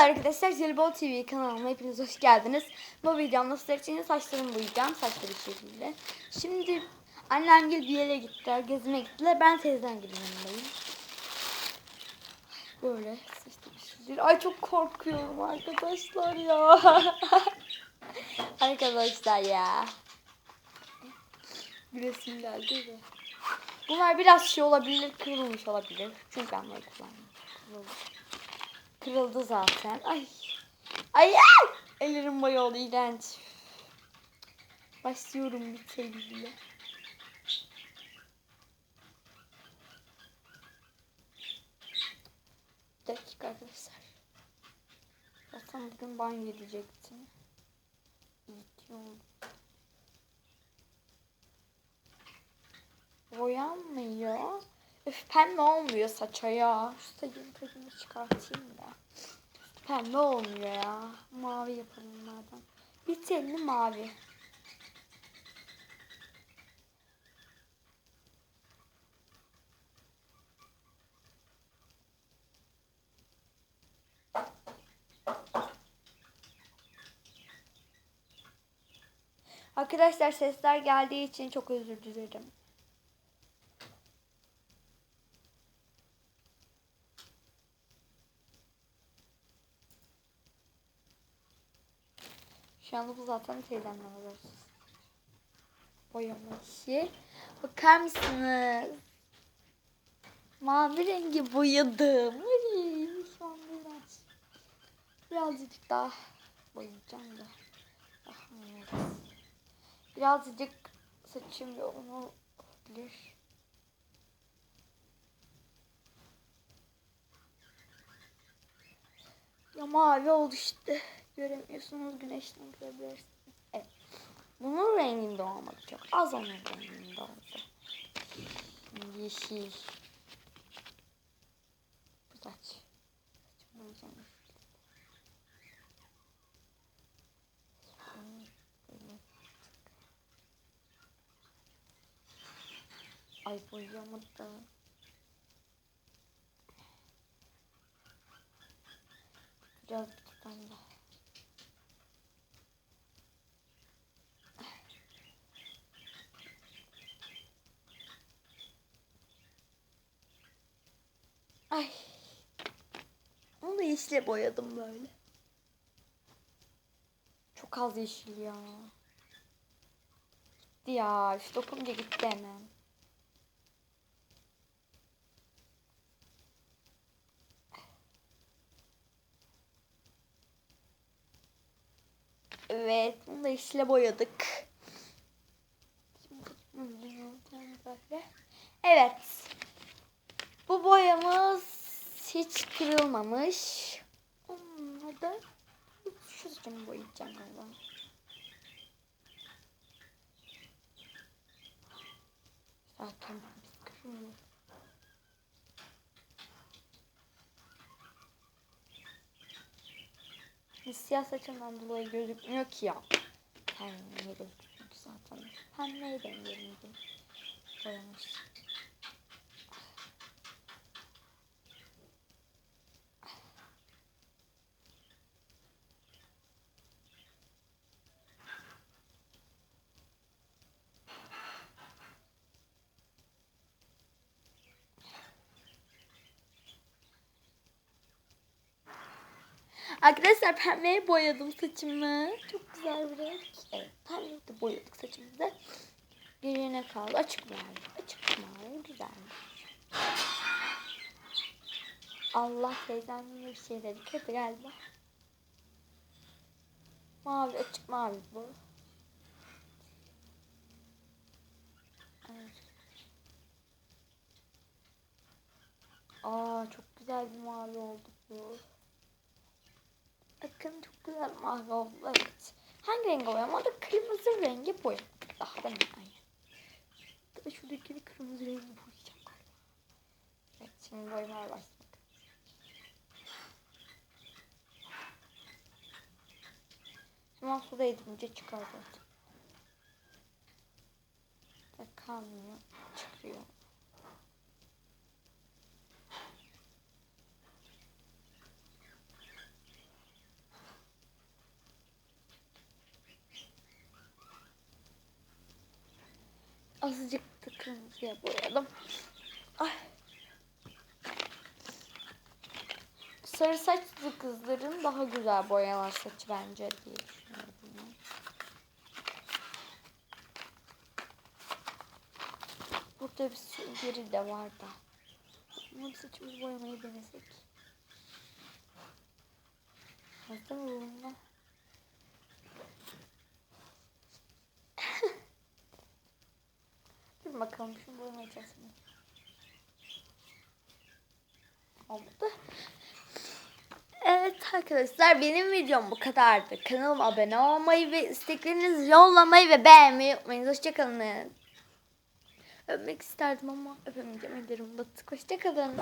arkadaşlar Jelibol TV kanalıma hepiniz hoş geldiniz. Bu videomda sizler için saçlarımı boyayacağım. Saçlı bir şekilde. Şimdi annem bir yere gittiler. Gezmeye gittiler. Ben teyzem gibi yanındayım. Böyle saçlı bir. Ay çok korkuyorum arkadaşlar ya. arkadaşlar ya. Gülesim geldi de. Bunlar biraz şey olabilir, kırılmış olabilir. Çünkü ben böyle kullanmıyorum. Kırıldı. Kırıldı zaten. Ay. Ay ay. Ellerim boyu oldu iğrenç. Başlıyorum bir sevgiyle. Bir dakika arkadaşlar. Zaten bugün banyo gidecektim. İyi. Boyanmıyor. Üf pembe olmuyor saça ya. Şu saçın tadını çıkartayım da. Pembe olmuyor ya. Mavi yapalım madem. Bir telli mavi. Arkadaşlar sesler geldiği için çok özür dilerim. Şu anda bu zaten teyzemden alıyoruz. Boyama işi. Bakar mısınız? Mavi rengi boyadım. Şu an biraz. Birazcık daha boyayacağım da. Ah. Birazcık saçım yoğun olabilir. Ya mavi oldu işte. Göremiyorsunuz güneşten görebilirsiniz. Evet. Bunun renginde olmadı çok. Az onun renginde oldu. Yeşil. Bu saç. Ay boyayamadım. Biraz bir tane daha. Ay. Onu yeşile boyadım böyle. Çok az yeşil ya. Gitti ya. Şu dokunca gitti hemen. Evet. Bunu da yeşile boyadık. Evet. Bu boyamız hiç kırılmamış. Onunla şu saçımı boyayacağım galiba. Zaten biz kırmıyor. Siyah saçımdan dolayı gözükmüyor ki ya. Pembe gözükmüyor ki zaten. Pembe rengi boyamış. Arkadaşlar pembeye boyadım saçımı. Çok güzel bir renk. Evet pembe de boyadık saçımızı. Geriye ne kaldı? Açık mavi. Açık mavi güzel. Allah teyzem bir şey dedi. Kötü galiba. Mavi açık mavi bu. Evet. Aa çok güzel bir mavi oldu bu. Bakın çok güzel mavi oldu. Evet. Hangi renk boyamadık? Kırmızı rengi boyadık. Daha da yani. Hatta şuradaki kırmızı rengi boyayacağım galiba. Evet şimdi boyamaya başladık. Hemen suda edince çıkar zaten. Kalmıyor. Çıkıyor. Azıcık da kırmızıya boyadım. Ay. Sarı saçlı kızların daha güzel boyanan saçı bence diye düşünüyorum. Burada bir sürü yeri de var da. Bir saçımızı boyamayı denesek. Hazır mı bununla? Bakalım şunu boyamayacağız mı? Oldu. Evet arkadaşlar benim videom bu kadardı. Kanalıma abone olmayı ve isteklerinizi yollamayı ve beğenmeyi unutmayın. Hoşçakalın. Öpmek isterdim ama öpemeyeceğim. Ellerim batık. Hoşçakalın.